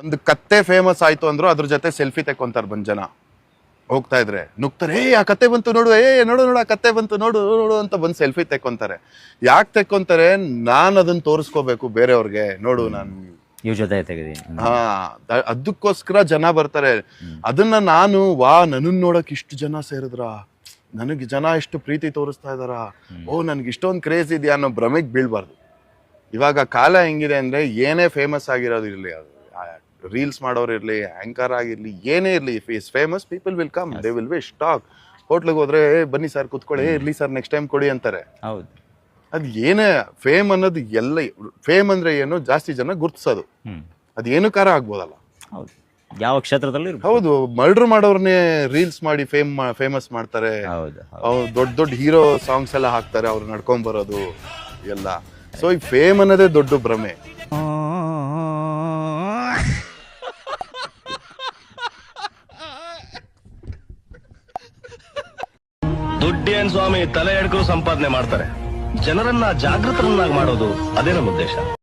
ಒಂದು ಕತ್ತೆ ಫೇಮಸ್ ಆಯ್ತು ಅಂದ್ರು ಅದ್ರ ಜೊತೆ ಸೆಲ್ಫಿ ತೆಕ್ಕೊಂತಾರೆ ಬಂದ್ ಜನ ಹೋಗ್ತಾ ಇದ್ರೆ ನುಗ್ತಾರೆ ಏ ಆ ಕತ್ತೆ ಬಂತು ನೋಡು ಏ ನೋಡು ನೋಡು ಆ ಕತ್ತೆ ಬಂತು ನೋಡು ನೋಡು ಅಂತ ಬಂದು ಸೆಲ್ಫಿ ತೆಕ್ಕೊಂತಾರೆ. ಯಾಕೆ ತೆಕ್ಕೊಂತಾರೆ? ನಾನು ಅದನ್ನ ತೋರಿಸ್ಕೋಬೇಕು ಬೇರೆಯವ್ರಿಗೆ. ನೋಡು ನಾನು ಇವ್ರ ಜೊತೆ ತೆಗೆದೀನಿ ಹಾ ಅದಕ್ಕೋಸ್ಕರ ಜನ ಬರ್ತಾರೆ. ಅದನ್ನ ನಾನು ವಾ ನನ್ನನ್ನು ನೋಡಕ್ ಇಷ್ಟು ಜನ ಸೇರಿದ್ರ? ನನಗೆ ಜನ ಎಷ್ಟು ಪ್ರೀತಿ ತೋರಿಸ್ತಾ ಇದಾರ? ಓ ನನ್ಗೆ ಇಷ್ಟೊಂದು ಕ್ರೇಜ್ ಇದೆಯಾ? ಅನ್ನೋ ಭ್ರಮೆಗೆ ಬೀಳ್ಬಾರ್ದು. ಇವಾಗ ಕಾಲ ಹೆಂಗಿದೆ ಅಂದ್ರೆ ಏನೇ ಫೇಮಸ್ ಆಗಿರೋದು ಇರ್ಲಿ ರೀಲ್ಸ್ ಮಾಡೋರು ಇರಲಿ ಆಂಕರ್ ಆಗಿರಲಿ ಏನೇ ಇರಲಿ if is famous people will come they will wish talk ಹೋಟ್ಲಿಗೆ ಹೋದ್ರೆ "ಏ, ಬನ್ನಿ ಸರ್ ಕುತ್ಕೊಳ್ಳಿ "ಏ, ಇರ್ಲಿ ಸರ್ ನೆಕ್ಸ್ಟ್ ಟೈಮ್ ಕೊಡಿ ಅಂತಾರೆ. ಹೌದು. ಅದು ಏನೇ ಫೇಮ್ ಅನ್ನೋದು ಎಲ್ಲ ಫೇಮ್ ಅಂದ್ರೆ ಏನು ಜಾಸ್ತಿ ಜನ ಗುರ್ತಿಸೋದು. ಅದೇನು ಕಾರ ಆಗ್ಬೋದಲ್ಲ. ಹೌದು. ಯಾವ ಕ್ಷೇತ್ರದಲ್ಲಿ ಹೌದು ಮರ್ಡರ್ ಮಾಡೋರ್ನೇ ರೀಲ್ಸ್ ಮಾಡಿ ಫೇಮ್ ಫೇಮಸ್ ಮಾಡ್ತಾರೆ. ದೊಡ್ಡ ದೊಡ್ಡ ಹೀರೋ ಸಾಂಗ್ಸ್ ಎಲ್ಲ ಹಾಕ್ತಾರೆ ಅವ್ರು ನಡ್ಕೊಂಡ್ ಬರೋದು ಎಲ್ಲ. ಸೊ ಈ ಫೇಮ್ ಅನ್ನೋದೇ ದೊಡ್ಡ ಭ್ರಮೆ. ದುಡ್ಡೇನ್ ಸ್ವಾಮಿ ತಲೆ ಎಡ್ಕರು ಸಂಪಾದನೆ ಮಾಡ್ತಾರೆ. ಜನರನ್ನ ಜಾಗೃತರನ್ನಾಗಿ ಮಾಡೋದು ಅದೇ ನಮ್ಮ ಉದ್ದೇಶ.